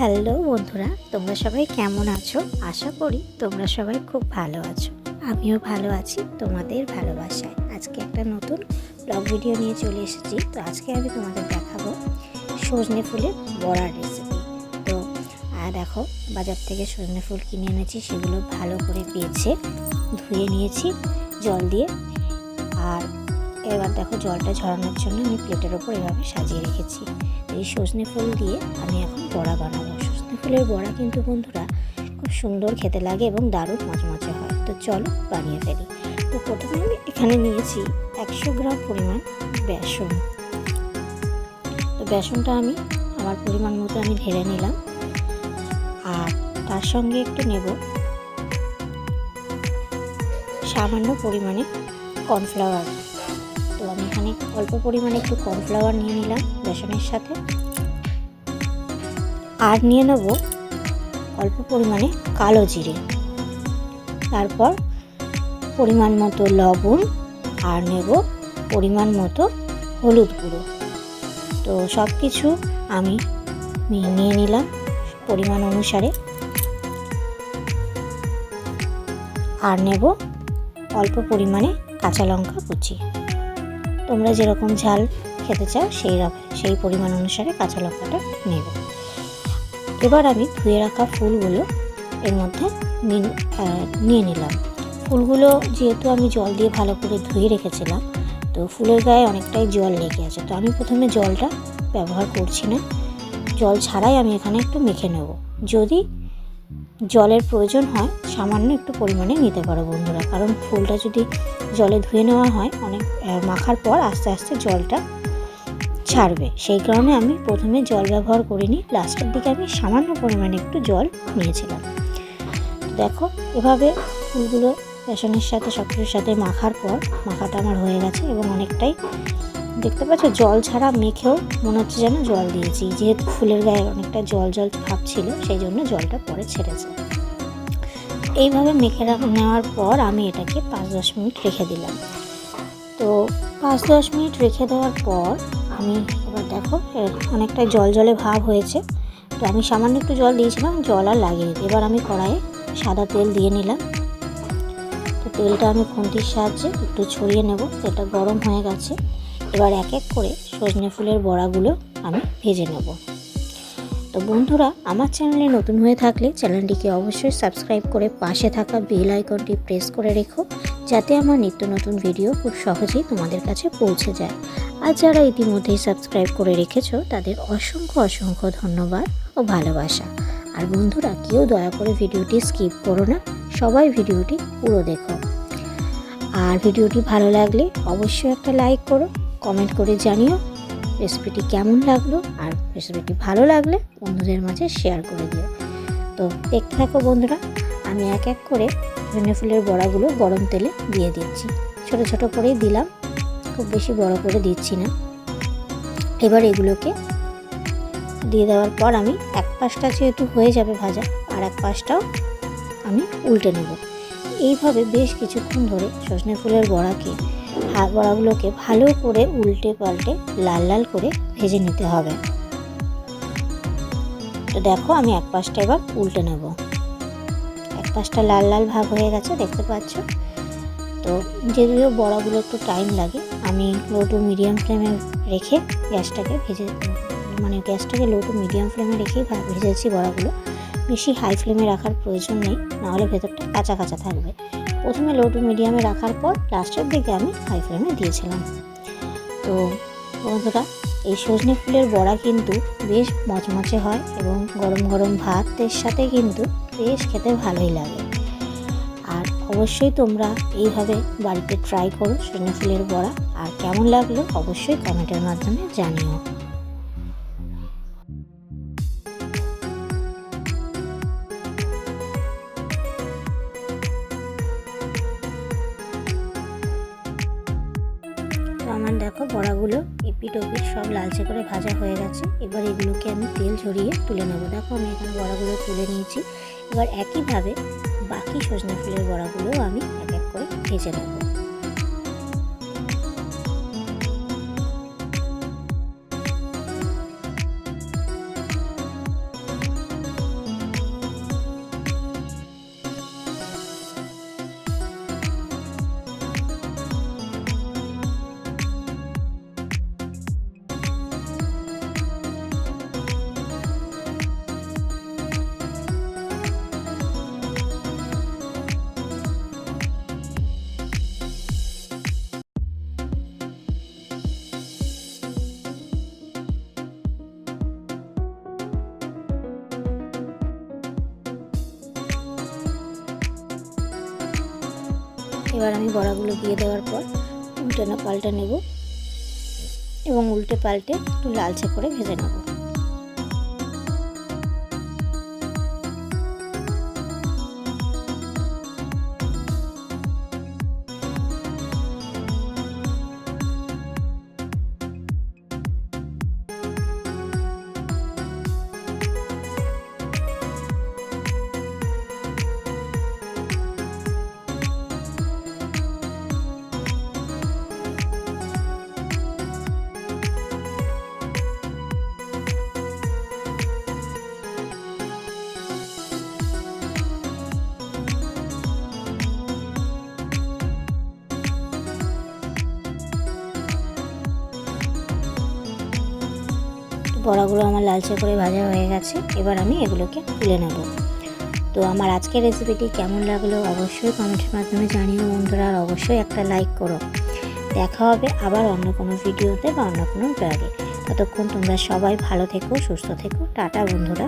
Hello বন্ধুরা, তোমরা সবাই কেমন আছো? আশা করি তোমরা সবাই খুব ভালো আছো। আমিও ভালো আছি, তোমাদের ভালোবাসায়। আজকে একটা নতুন ব্লগ ভিডিও নিয়ে চলে এসেছি। তো আজকে আমি তোমাদের দেখাবো সজনে ফুলের বড়ার রেসিপি তো আর দেখো, বাজার থেকে সজনে ফুল কিনে এনেছি, সেগুলো ভালো করে বেছে, ধুয়ে নিয়েছি, জল দিয়ে। আর এবার দেখো জলটা ঝরানোর জন্য আমি প্লেটের ওপর এভাবে সাজিয়ে রেখেছি। এই সজনে ফুল দিয়ে আমি এখন বড়া বানাবো। সজনে ফুলের বড়া কিন্তু বন্ধুরা খুব সুন্দর খেতে লাগে এবং দারুণ মচমচে হয়। তো চলো বানিয়ে ফেলি। তো প্রথমে আমি এখানে নিয়েছি একশো গ্রাম পরিমাণ বেসন। তো বেসনটা আমি আমার পরিমাণ মতো আমি ঢেলে নিলাম। আর তার সঙ্গে একটু নেব সামান্য পরিমাণে কর্নফ্লাওয়ার। তো আমি এখানে অল্প পরিমাণে একটু কর্নফ্লাওয়ার নিয়ে নিলাম বেসনের সাথে। আর নিয়ে নেব অল্প পরিমাণে কালো জিরে। তারপর পরিমাণ মতো লবণ আর নেব পরিমাণ মতো হলুদ গুঁড়ো। তো সব কিছু আমি নিয়ে নিলাম পরিমাণ অনুসারে। আর নেব অল্প পরিমাণে কাঁচা লঙ্কা কুচি। তোমরা যেরকম ঝাল খেতে চাও সেই রকম সেই পরিমাণ অনুসারে কাঁচা লঙ্কাটা নেব। এবার আমি ধুয়ে রাখা ফুলগুলো এর মধ্যে নিয়ে নিলাম। ফুলগুলো যেহেতু আমি জল দিয়ে ভালো করে ধুয়ে রেখেছিলাম, তো ফুলের গায়ে অনেকটাই জল লেগে আছে। তো আমি প্রথমে জলটা ব্যবহার করছি না। জল ছাড়াই আমি এখানে একটু মেখে নেব। যদি জলের প্রয়োজন হয়, সামান্য একটু পরিমাণে নিতে পারো বন্ধুরা। কারণ ফুলটা যদি জলে ধুয়ে নেওয়া হয়, অনেক মাখার পর আস্তে আস্তে জলটা ছাড়বে। সেই কারণে আমি প্রথমে জল ব্যবহার করিনি, লাস্টের দিকে আমি সামান্য পরিমাণে একটু জল নিয়েছিলাম। দেখো, এভাবে ফুলগুলো বেসনের সাথে সব কিছুর সাথে মাখার পর, মাখাটা আমার হয়ে গেছে এবং অনেকটাই দেখতে পাচ্ছ, জল ছাড়া মেখেও মনে হচ্ছে যেন জল দিয়েছি। যেহেতু ফুলের গায়ে অনেকটা জল জল ভাব ছিল, সেই জন্য জলটা পরে ছেড়েছে। এইভাবে মেখে নেওয়ার পর আমি এটাকে পাঁচ দশ মিনিট রেখে দিলাম। তো পাঁচ দশ মিনিট রেখে দেওয়ার পর আমি এবার দেখো অনেকটা জল জলে ভাব হয়েছে। তো আমি সামান্য একটু জল দিয়েছিলাম, জল আর লাগিয়ে এবার আমি কড়াইয়ে সাদা তেল দিয়ে নিলাম। তো তেলটা আমি খুন্তির সাহায্যে একটু ছড়িয়ে নেব। তেলটা গরম হয়ে গেছে। এবার এক এক করে সজনে ফুলের বড়াগুলো আমি ভেজে নেব। তো বন্ধুরা, আমার চ্যানেলে নতুন হয়ে থাকলে চ্যানেলটিকে অবশ্যই সাবস্ক্রাইব করে পাশে থাকা বেল আইকনটি প্রেস করে রেখো, যাতে আমার নিত্য নতুন ভিডিও খুব সহজেই তোমাদের কাছে পৌঁছে যায়। আর যারা ইতিমধ্যেই সাবস্ক্রাইব করে রেখেছো, তাদের অসংখ্য অসংখ্য ধন্যবাদ ও ভালোবাসা। আর বন্ধুরা, কেউ দয়া করে ভিডিওটি স্কিপ করো না, সবাই ভিডিওটি পুরো দেখো। আর ভিডিওটি ভালো লাগলে অবশ্যই একটা লাইক করো কমেন্ট করে জানিও। রেসিপিটি কেমন লাগল? আর রেসিপিটি ভালো লাগলে বন্ধুদের মাঝে শেয়ার করে দিও। তো দেখতে থাকো বন্ধুরা, আমি এক এক করে ধনে ফুলের বড়াগুলো গরম তেলে দিয়ে দিচ্ছি। ছোট ছোট করেই দিলাম, খুব বেশি বড় করে দিচ্ছি না। এবার এগুলোকে দিয়ে দেওয়ার পর আমি এক পাশটা যেহেতু হয়ে যাবে ভাজা, আর এক পাশটাও আমি উল্টে নেব। এইভাবে বেশ কিছুক্ষণ ধরে সজনে ফুলের বড়াকে বড়াগুলোকে ভালো করে উল্টে পাল্টে লাল লাল করে ভেজে নিতে হবে। তো দেখো আমি এক পাশটা এবার উল্টে নেব। এক পাশটা লাল লাল ভাব হয়ে গেছে, দেখতে পাচ্ছ? তো যদিও বড়াগুলো একটু টাইম লাগে, আমি লো টু মিডিয়াম ফ্লেমে রেখে গ্যাসটাকে ভেজে মানে গ্যাসটাকে লো টু মিডিয়াম ফ্লেমে রেখেই ভেজেছি বড়াগুলো। বেশি হাই ফ্লেমে রাখার প্রয়োজন নেই, নাহলে ভেতরটা কাঁচা কাঁচা থাকবে। প্রথমে লো টু মিডিয়ামে রাখার পর লাস্টের দিকে আমি হাই ফ্লেমে দিয়েছিলাম। তো বন্ধুরা, এই সজনে ফুলের বড়া কিন্তু বেশ মচমচে হয় এবং গরম গরম ভাতের সাথে কিন্তু বেশ খেতে ভালোই লাগে। আর অবশ্যই তোমরা এইভাবে বাড়িতে ট্রাই করো সজনে ফুলের বড়া। আর কেমন লাগল অবশ্যই কমেন্টের মাধ্যমে জানিও। আমার দেখো বড়াগুলো এপিট ওপিট সব লালচে করে ভাজা হয়ে গেছে। এবার এগুলোকে আমি তেল ঝরিয়ে তুলে নেব। দেখো আমি এখানে বড়াগুলো তুলে নিয়েছি। এবার একইভাবে বাকি সজনে ফুলের বড়াগুলোও আমি এক এক করে ভেজে নেব। এবার আমি বড়াগুলো দিয়ে দেওয়ার পর উল্টে পাল্টে নেব এবং উল্টে পাল্টে একটু লালচে করে ভেজে নেব। বড়াগুলো আমার লালচে করে ভাজা হয়ে গেছে, এবার আমি এগুলোকে তুলে নেব। তো আমার আজকের রেসিপিটি কেমন লাগল অবশ্যই কমেন্টের মাধ্যমে জানিও বন্ধুরা, আর অবশ্যই একটা লাইক করো। দেখা হবে আবার অন্য কোনো ভিডিওতে বা অন্য কোনো ব্লগে ততক্ষণ তোমরা সবাই ভালো থেকো, সুস্থ থেকো। টাটা বন্ধুরা।